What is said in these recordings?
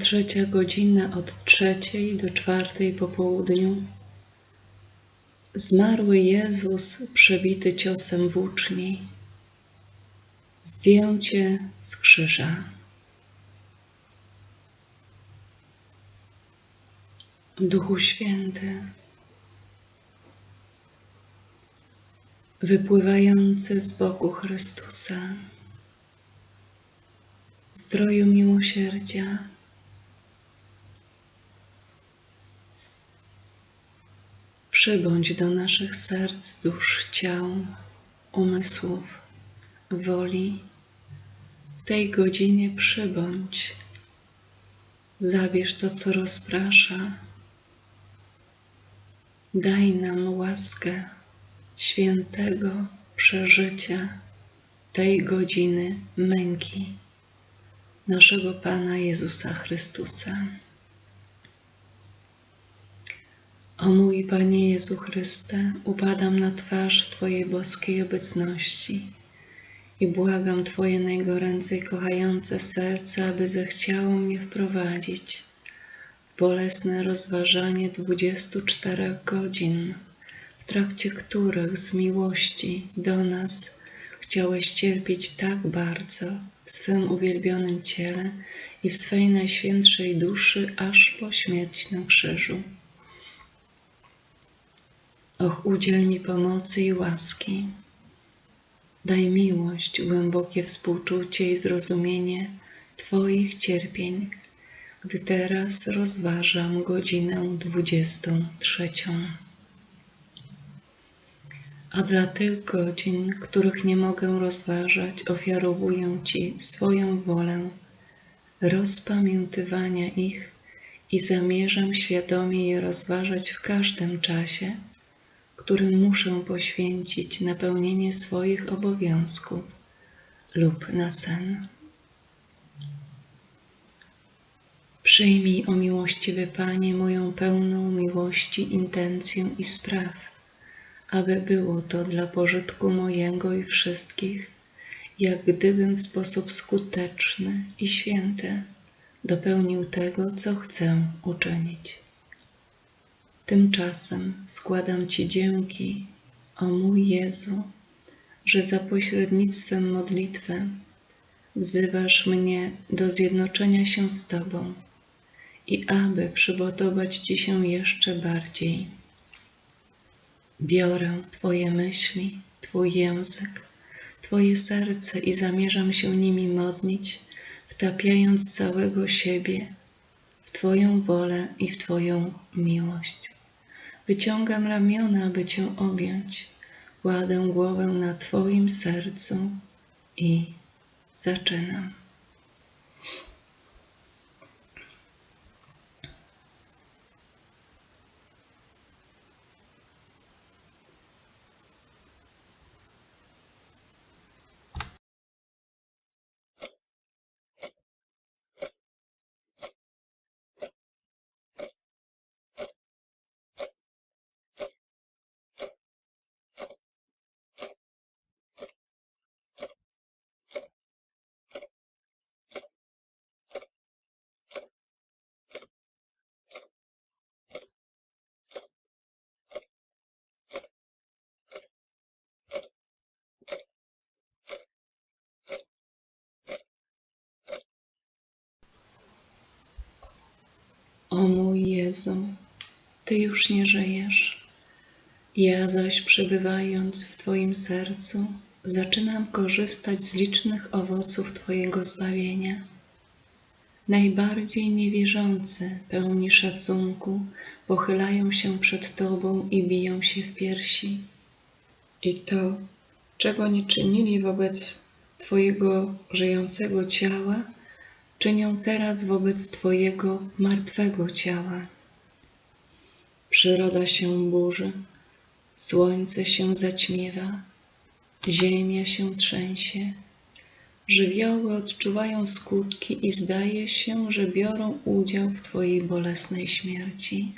Trzecia godzina od trzeciej do czwartej po południu. Zmarły Jezus przebity ciosem włóczni. Zdjęcie z krzyża. Duchu Święty, wypływający z boku Chrystusa, zdroju miłosierdzia, przybądź do naszych serc, dusz, ciał, umysłów, woli. W tej godzinie przybądź, zabierz to, co rozprasza. Daj nam łaskę świętego przeżycia tej godziny męki naszego Pana Jezusa Chrystusa. O mój Panie Jezu Chryste, upadam na twarz Twojej boskiej obecności i błagam Twoje najgoręcej kochające serce, aby zechciało mnie wprowadzić w bolesne rozważanie dwudziestu czterech godzin, w trakcie których z miłości do nas chciałeś cierpieć tak bardzo w swym uwielbionym ciele i w swej najświętszej duszy, aż po śmierć na krzyżu. Och, udziel mi pomocy i łaski. Daj miłość, głębokie współczucie i zrozumienie Twoich cierpień, gdy teraz rozważam godzinę dwudziestą trzecią. A dla tych godzin, których nie mogę rozważać, ofiarowuję Ci swoją wolę rozpamiętywania ich i zamierzam świadomie je rozważać w każdym czasie, którym muszę poświęcić na pełnienie swoich obowiązków lub na sen. Przyjmij, o miłościwy Panie, moją pełną miłości intencję i spraw, aby było to dla pożytku mojego i wszystkich, jak gdybym w sposób skuteczny i święty dopełnił tego, co chcę uczynić. Tymczasem składam Ci dzięki, o mój Jezu, że za pośrednictwem modlitwy wzywasz mnie do zjednoczenia się z Tobą i aby przygotować Ci się jeszcze bardziej. Biorę Twoje myśli, Twój język, Twoje serce i zamierzam się nimi modlić, wtapiając całego siebie w Twoją wolę i w Twoją miłość. Wyciągam ramiona, aby Cię objąć. Kładę głowę na Twoim sercu i zaczynam. O mój Jezu, Ty już nie żyjesz. Ja zaś przebywając w Twoim sercu, zaczynam korzystać z licznych owoców Twojego zbawienia. Najbardziej niewierzący, pełni szacunku, pochylają się przed Tobą i biją się w piersi. I to, czego nie czynili wobec Twojego żyjącego ciała, czynią teraz wobec Twojego martwego ciała. Przyroda się burzy, słońce się zaćmiewa, ziemia się trzęsie, żywioły odczuwają skutki i zdaje się, że biorą udział w Twojej bolesnej śmierci.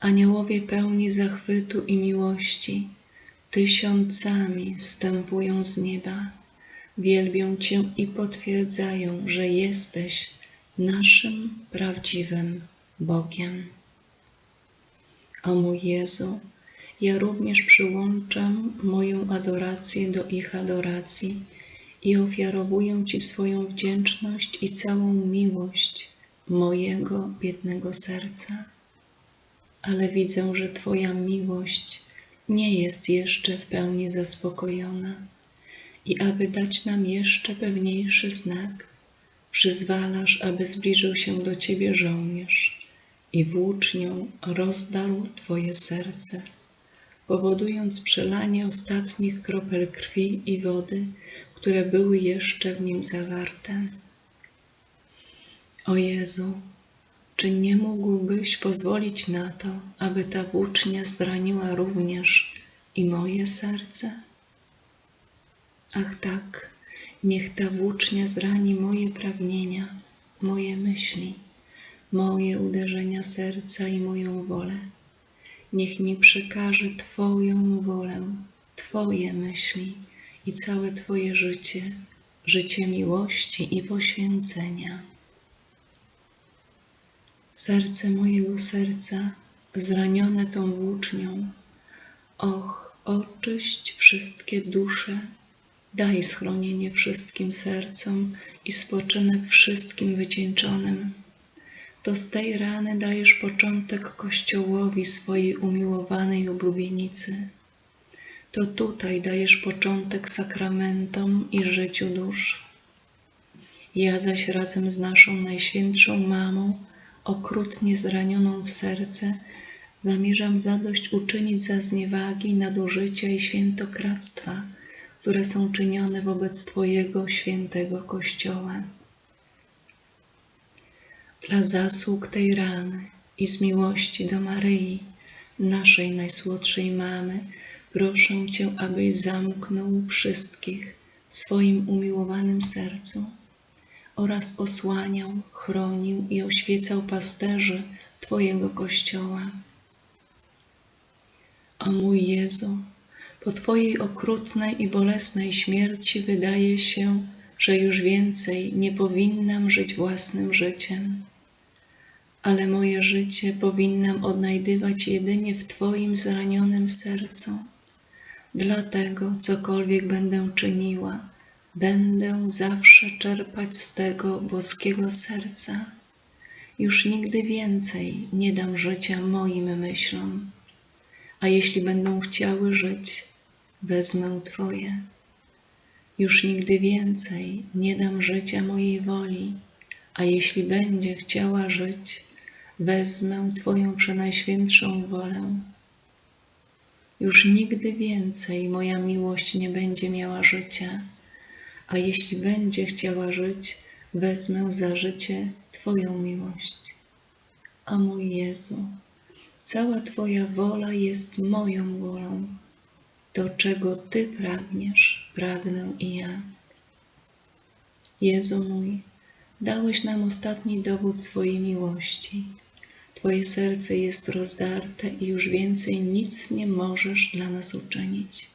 Aniołowie pełni zachwytu i miłości tysiącami stępują z nieba wielbią Cię i potwierdzają, że jesteś naszym prawdziwym Bogiem. O mój Jezu, ja również przyłączam moją adorację do ich adoracji i ofiarowuję Ci swoją wdzięczność i całą miłość mojego biednego serca. Ale widzę, że Twoja miłość nie jest jeszcze w pełni zaspokojona i aby dać nam jeszcze pewniejszy znak, przyzwalasz, aby zbliżył się do Ciebie żołnierz i włócznią rozdarł Twoje serce, powodując przelanie ostatnich kropel krwi i wody, które były jeszcze w nim zawarte. O Jezu, czy nie mógłbyś pozwolić na to, aby ta włócznia zraniła również i moje serce? Ach tak, niech ta włócznia zrani moje pragnienia, moje myśli, moje uderzenia serca i moją wolę. Niech mi przekaże Twoją wolę, Twoje myśli i całe Twoje życie, życie miłości i poświęcenia. Serce mojego serca, zranione tą włócznią, och, oczyść wszystkie dusze, daj schronienie wszystkim sercom i spoczynek wszystkim wycieńczonym. To z tej rany dajesz początek Kościołowi swojej umiłowanej oblubienicy. To tutaj dajesz początek sakramentom i życiu dusz. Ja zaś razem z naszą Najświętszą Mamą, okrutnie zranioną w serce, zamierzam zadość uczynić za zniewagi, nadużycia i świętokradztwa, które są czynione wobec Twojego świętego Kościoła. Dla zasług tej rany i z miłości do Maryi, naszej najsłodszej mamy, proszę Cię, abyś zamknął wszystkich w swoim umiłowanym sercu oraz osłaniał, chronił i oświecał pasterzy Twojego Kościoła. O mój Jezu, po Twojej okrutnej i bolesnej śmierci wydaje się, że już więcej nie powinnam żyć własnym życiem, ale moje życie powinnam odnajdywać jedynie w Twoim zranionym sercu. Dlatego cokolwiek będę czyniła, będę zawsze czerpać z tego boskiego serca. Już nigdy więcej nie dam życia moim myślom, a jeśli będą chciały żyć, wezmę Twoje. Już nigdy więcej nie dam życia mojej woli, a jeśli będzie chciała żyć, wezmę Twoją przenajświętszą wolę. Już nigdy więcej moja miłość nie będzie miała życia, a jeśli będzie chciała żyć, wezmę za życie Twoją miłość. A mój Jezu, cała Twoja wola jest moją wolą. To, czego Ty pragniesz, pragnę i ja. Jezu mój, dałeś nam ostatni dowód swojej miłości. Twoje serce jest rozdarte i już więcej nic nie możesz dla nas uczynić.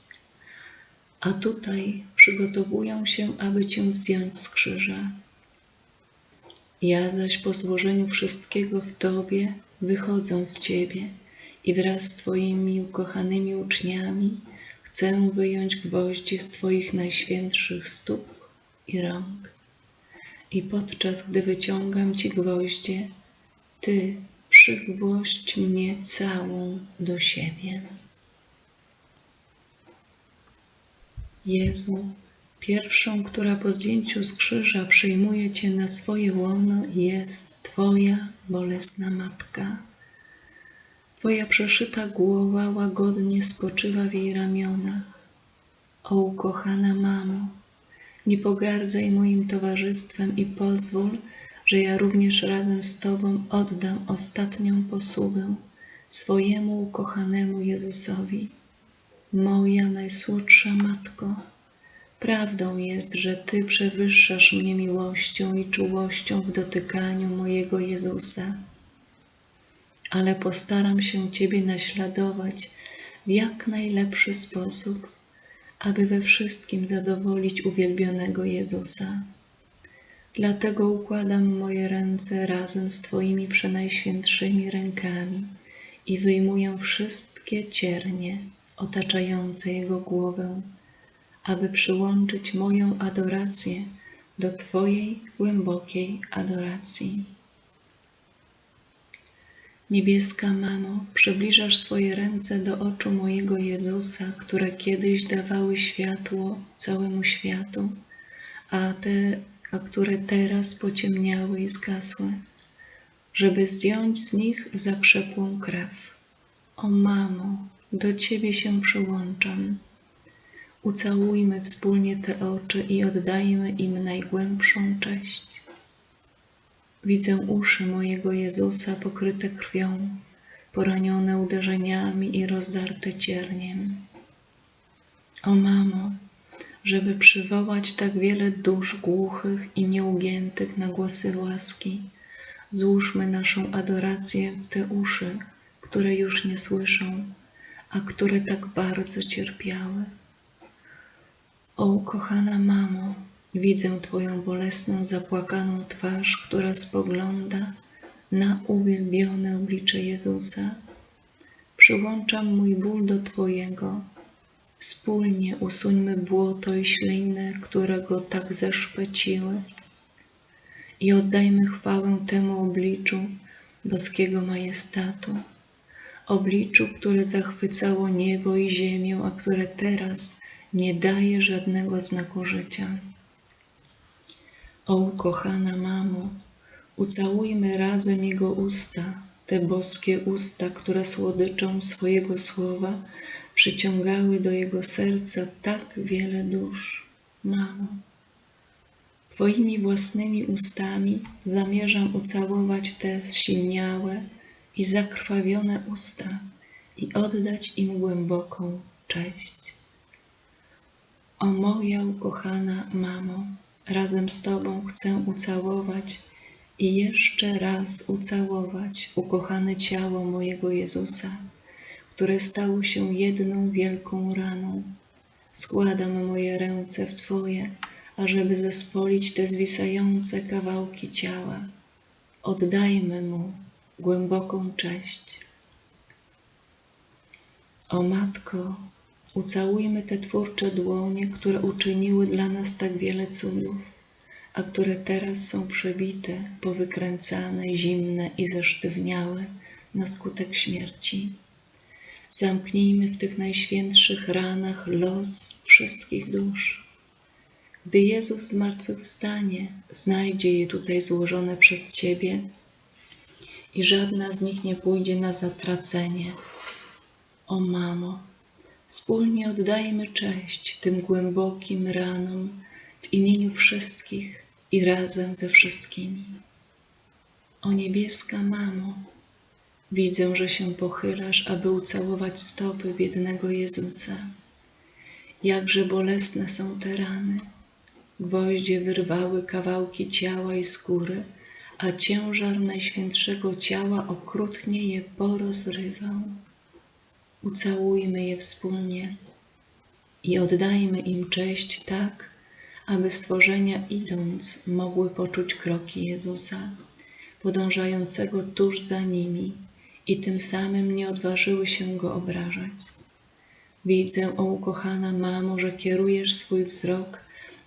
A tutaj przygotowuję się, aby Cię zdjąć z krzyża. Ja zaś po złożeniu wszystkiego w Tobie wychodzę z Ciebie i wraz z Twoimi ukochanymi uczniami chcę wyjąć gwoździe z Twoich najświętszych stóp i rąk. I podczas gdy wyciągam Ci gwoździe, Ty przygwoźdź mnie całą do siebie. Jezu, pierwszą, która po zdjęciu z krzyża przyjmuje Cię na swoje łono, jest Twoja bolesna matka. Twoja przeszyta głowa łagodnie spoczywa w jej ramionach. O ukochana mamo, nie pogardzaj moim towarzystwem i pozwól, że ja również razem z Tobą oddam ostatnią posługę swojemu ukochanemu Jezusowi. Moja najsłodsza Matko, prawdą jest, że Ty przewyższasz mnie miłością i czułością w dotykaniu mojego Jezusa, ale postaram się Ciebie naśladować w jak najlepszy sposób, aby we wszystkim zadowolić uwielbionego Jezusa. Dlatego układam moje ręce razem z Twoimi przenajświętszymi rękami i wyjmuję wszystkie ciernie otaczające Jego głowę, aby przyłączyć moją adorację do Twojej głębokiej adoracji. Niebieska Mamo, przybliżasz swoje ręce do oczu mojego Jezusa, które kiedyś dawały światło całemu światu, a te, a które teraz pociemniały i zgasły, żeby zdjąć z nich zakrzepłą krew. O Mamo, do Ciebie się przyłączam. Ucałujmy wspólnie te oczy i oddajmy im najgłębszą cześć. Widzę uszy mojego Jezusa pokryte krwią, poranione uderzeniami i rozdarte cierniem. O mamo, żeby przywołać tak wiele dusz głuchych i nieugiętych na głosy łaski, złóżmy naszą adorację w te uszy, które już nie słyszą, a które tak bardzo cierpiały. O ukochana mamo, Widzę Twoją bolesną, zapłakaną twarz, która spogląda na uwielbione oblicze Jezusa. Przyłączam mój ból do Twojego. Wspólnie usuńmy błoto i śliny, które go tak zeszpeciły. I oddajmy chwałę temu obliczu boskiego majestatu, obliczu, które zachwycało niebo i ziemię, a które teraz nie daje żadnego znaku życia. O ukochana mamo, ucałujmy razem Jego usta, te boskie usta, które słodyczą swojego słowa przyciągały do Jego serca tak wiele dusz. Mamo, Twoimi własnymi ustami zamierzam ucałować te zsilniałe i zakrwawione usta i oddać im głęboką cześć. O moja ukochana mamo, Razem z Tobą chcę ucałować i jeszcze raz ucałować ukochane ciało mojego Jezusa, które stało się jedną wielką raną. Składam moje ręce w Twoje, ażeby zespolić te zwisające kawałki ciała. Oddajmy Mu głęboką cześć. O Matko, Ucałujmy te twórcze dłonie, które uczyniły dla nas tak wiele cudów, a które teraz są przebite, powykręcane, zimne i zesztywniałe na skutek śmierci. Zamknijmy w tych najświętszych ranach los wszystkich dusz. Gdy Jezus zmartwychwstanie, znajdzie je tutaj złożone przez Ciebie i żadna z nich nie pójdzie na zatracenie. O mamo, Wspólnie oddajmy cześć tym głębokim ranom w imieniu wszystkich i razem ze wszystkimi. O niebieska Mamo, widzę, że się pochylasz, aby ucałować stopy biednego Jezusa. Jakże bolesne są te rany. Gwoździe wyrwały kawałki ciała i skóry, a ciężar Najświętszego ciała okrutnie je porozrywał ucałujmy je wspólnie i oddajmy im cześć tak, aby stworzenia idąc mogły poczuć kroki Jezusa, podążającego tuż za nimi i tym samym nie odważyły się Go obrażać. Widzę, o ukochana mamo, że kierujesz swój wzrok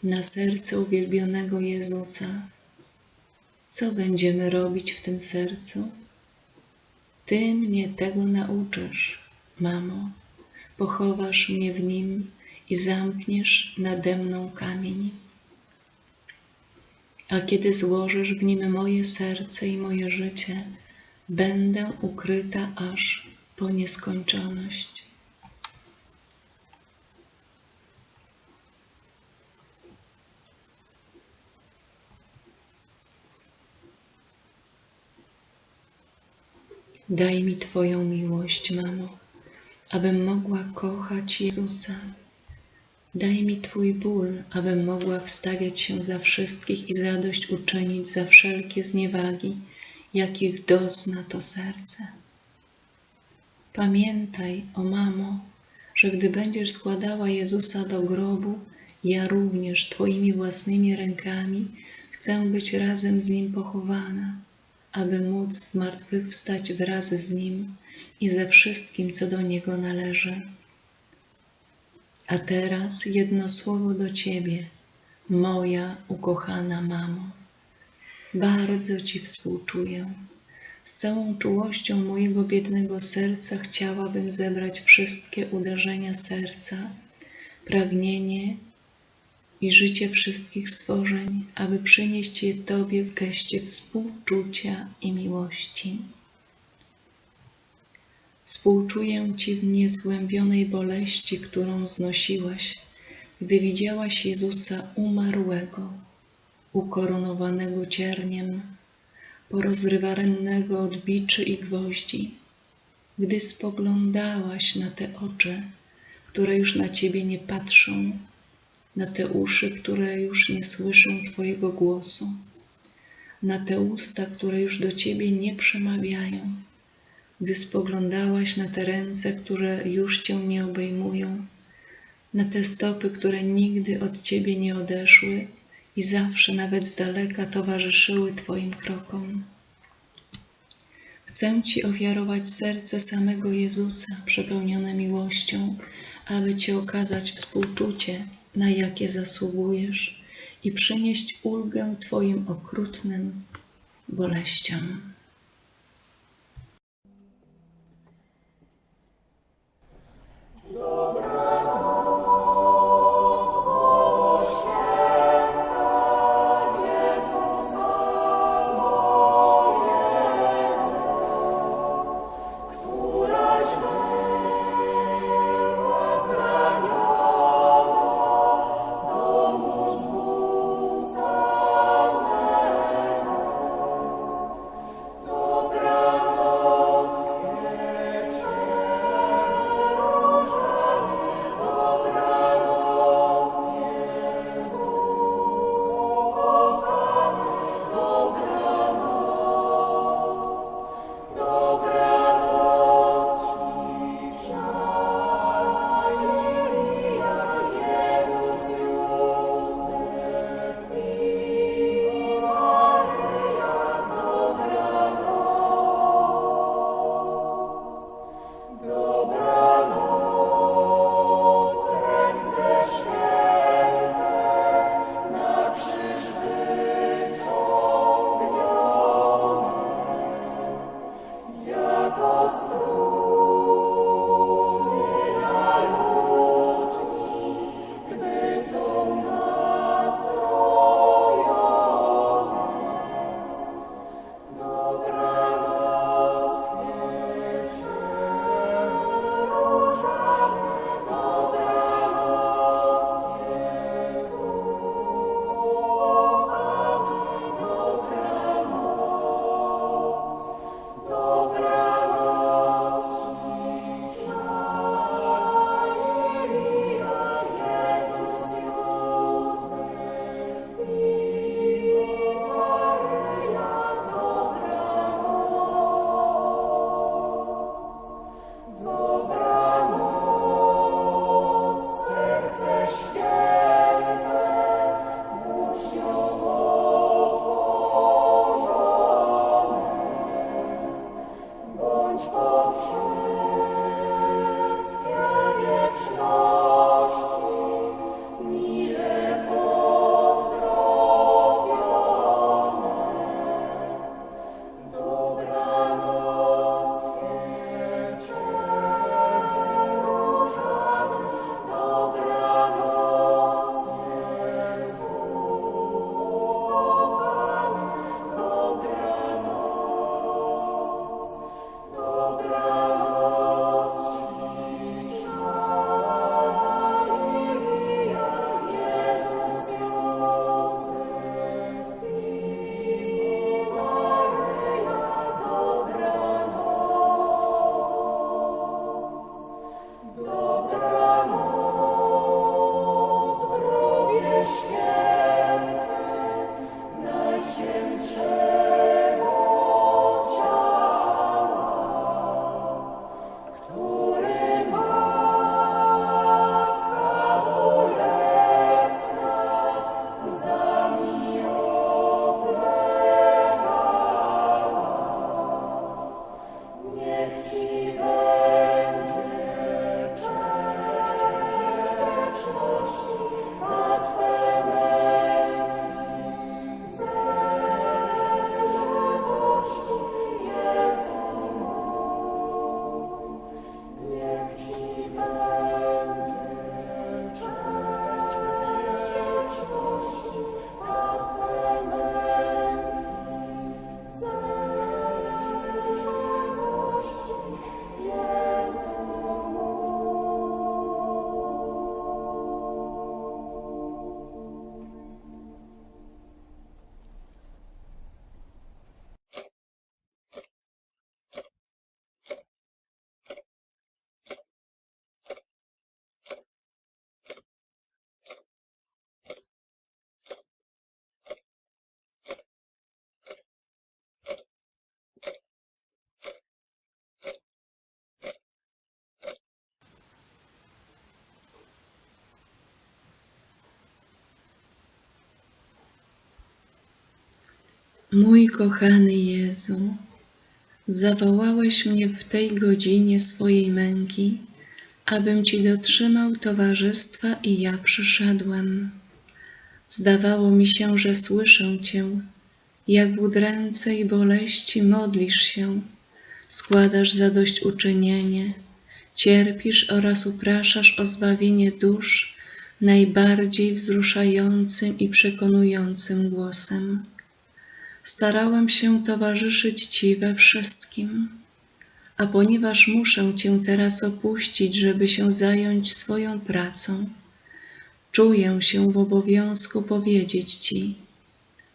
na serce uwielbionego Jezusa. Co będziemy robić w tym sercu? Ty mnie tego nauczysz Mamo, pochowasz mnie w nim i zamkniesz nade mną kamień. A kiedy złożysz w nim moje serce i moje życie, będę ukryta aż po nieskończoność. Daj mi Twoją miłość, mamo abym mogła kochać Jezusa. Daj mi Twój ból, abym mogła wstawiać się za wszystkich i zadość uczynić za wszelkie zniewagi, jakich dozna to serce. Pamiętaj, o mamo, że gdy będziesz składała Jezusa do grobu, ja również Twoimi własnymi rękami Chcę być razem z Nim pochowana, aby móc zmartwychwstać wraz z Nim i ze wszystkim, co do Niego należy. A teraz jedno słowo do Ciebie, moja ukochana mamo. Bardzo Ci współczuję. Z całą czułością mojego biednego serca chciałabym zebrać wszystkie uderzenia serca, pragnienie i życie wszystkich stworzeń, aby przynieść je Tobie w geście współczucia i miłości. Współczuję Ci w niezgłębionej boleści, którą znosiłaś, gdy widziałaś Jezusa umarłego, ukoronowanego cierniem, porozrywanego od biczy i gwoździ, gdy spoglądałaś na te oczy, które już na Ciebie nie patrzą, na te uszy, które już nie słyszą Twojego głosu, na te usta, które już do Ciebie nie przemawiają, gdy spoglądałaś na te ręce, które już Cię nie obejmują, na te stopy, które nigdy od Ciebie nie odeszły i zawsze, nawet z daleka, towarzyszyły Twoim krokom. Chcę Ci ofiarować serce samego Jezusa, przepełnione miłością, aby Ci okazać współczucie, na jakie zasługujesz i przynieść ulgę Twoim okrutnym boleściom. Let's see Mój kochany Jezu, zawołałeś mnie w tej godzinie swojej męki, abym Ci dotrzymał towarzystwa i ja przyszedłem. Zdawało mi się, że słyszę Cię, jak w udręce i boleści modlisz się, składasz zadośćuczynienie, cierpisz oraz upraszasz o zbawienie dusz najbardziej wzruszającym i przekonującym głosem. Starałem się towarzyszyć Ci we wszystkim, a ponieważ muszę Cię teraz opuścić, żeby się zająć swoją pracą, czuję się w obowiązku powiedzieć Ci: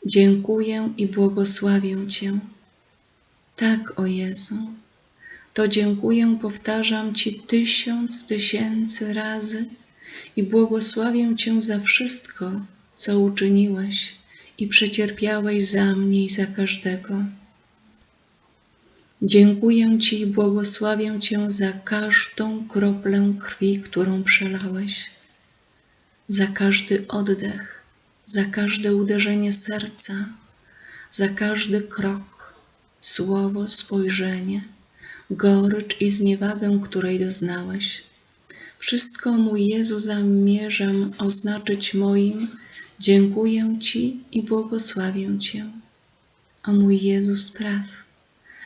Dziękuję i błogosławię Cię. Tak, o Jezu, to dziękuję powtarzam Ci tysiąc tysięcy razy i błogosławię Cię za wszystko, co uczyniłeś i przecierpiałeś za mnie i za każdego. Dziękuję Ci i błogosławię Cię za każdą kroplę krwi, którą przelałeś, za każdy oddech, za każde uderzenie serca, za każdy krok, słowo, spojrzenie, gorycz i zniewagę, której doznałeś. Wszystko, mój Jezu, zamierzam oznaczyć moim dziękuję Ci i błogosławię Cię. O mój Jezu, spraw,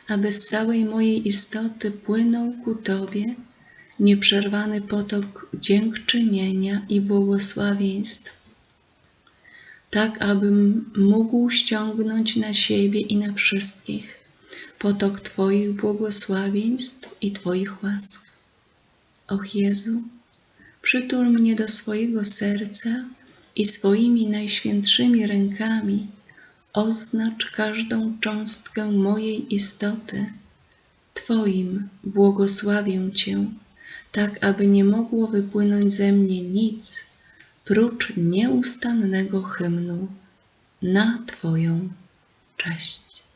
aby z całej mojej istoty płynął ku Tobie nieprzerwany potok dziękczynienia i błogosławieństw, tak abym mógł ściągnąć na siebie i na wszystkich potok Twoich błogosławieństw i Twoich łask. Och Jezu, przytul mnie do swojego serca i swoimi najświętszymi rękami oznacz każdą cząstkę mojej istoty. Twoim błogosławię Cię, tak aby nie mogło wypłynąć ze mnie nic, prócz nieustannego hymnu na Twoją cześć.